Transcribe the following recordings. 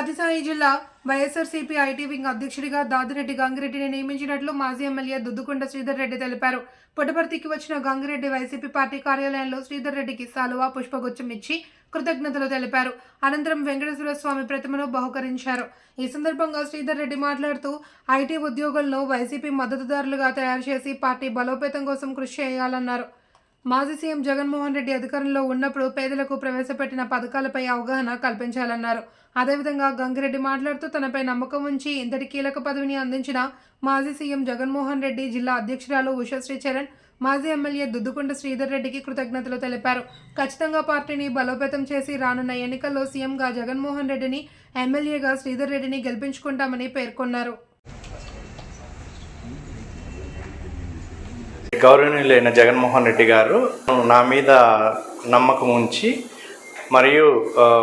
సత్యసాయి జిల్లా YSRCP IT wing అధ్యక్షుడిగా దాదిరెడ్డి గంగిరెడ్డిని నియమించినట్లు మాజీ ఎమ్మెల్యే దుద్దుకొండ శ్రీధర్ రెడ్డి తెలిపారు. పుట్టపర్తికి వచ్చిన గంగిరెడ్డి వైసీపీ పార్టీ కార్యాలయంలో శ్రీధర్ రెడ్డికి సాలువా పుష్పగుచ్చం ఇచ్చి కృతజ్ఞతలు తెలిపారు. అనంతరం వెంకటేశ్వర స్వామి ప్రతిమను బహుకరించారు. ఈ సందర్భంగా శ్రీధర్ రెడ్డి మాట్లాడుతూ ఐటీ ఉద్యోగులను వైసీపీ మద్దతుదారులుగా తయారు చేసి పార్టీ బలోపేతం కోసం కృషి చేయాలన్నారు. మాజీ సీఎం జగన్మోహన్ రెడ్డి అధికారంలో ఉన్నప్పుడు పేదలకు ప్రవేశపెట్టిన పథకాలపై అవగాహన కల్పించాలన్నారు. అదేవిధంగా గంగిరెడ్డి మాట్లాడుతూ తనపై నమ్మకం ఉంచి ఇంతటి కీలక పదవిని అందించిన మాజీ సీఎం జగన్మోహన్ రెడ్డి జిల్లా అధ్యక్షురాలు ఉషశ్రీ చరణ్ మాజీ ఎమ్మెల్యే దుద్దుకొండ శ్రీధర్ రెడ్డికి కృతజ్ఞతలు తెలిపారు. ఖచ్చితంగా పార్టీని బలోపేతం చేసి రానున్న ఎన్నికల్లో సీఎంగా జగన్మోహన్ రెడ్డిని ఎమ్మెల్యేగా శ్రీధర్ రెడ్డిని గెలిపించుకుంటామని పేర్కొన్నారు. గౌరవనీయులైన జగన్మోహన్ రెడ్డి గారు నా మీద నమ్మకం ఉంచి మరియు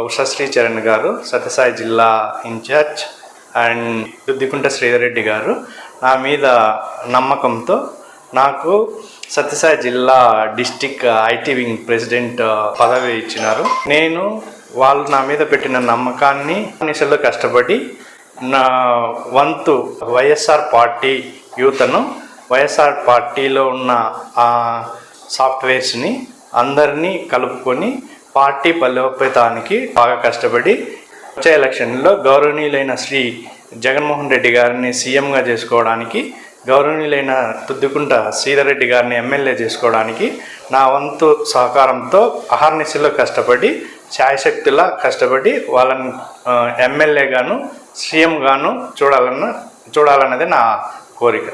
ఉషశ్రీ చరణ్ గారు Sathya Sai in charge and Duddikunta Sridhar Reddy గారు నా మీద నమ్మకంతో నాకు సత్యసాయి జిల్లా డిస్టిక్ ఐటీ వింగ్ ప్రెసిడెంట్ పదవి ఇచ్చినారు. నేను వాళ్ళు నా మీద పెట్టిన నమ్మకాన్ని నిశలో కష్టపడి నా వంతు వైఎస్ఆర్ పార్టీ యూతను వైఎస్ఆర్ పార్టీలో ఉన్న ఆ సాఫ్ట్వేర్స్ని అందరినీ కలుపుకొని పార్టీ బలోపేతానికి బాగా కష్టపడి వచ్చే ఎలక్షన్లో గౌరవనీయులైన శ్రీ జగన్మోహన్ రెడ్డి గారిని సీఎంగా చేసుకోవడానికి గౌరవనీయులైన తుద్దుకుంట శ్రీధర్ రెడ్డి గారిని ఎమ్మెల్యే చేసుకోవడానికి నా వంతు సహకారంతో అహర్నిశలో కష్టపడి ఛాయశక్తిలా కష్టపడి వాళ్ళని ఎమ్మెల్యేగాను సీఎంగాను చూడాలన్న చూడాలన్నది నా కోరిక.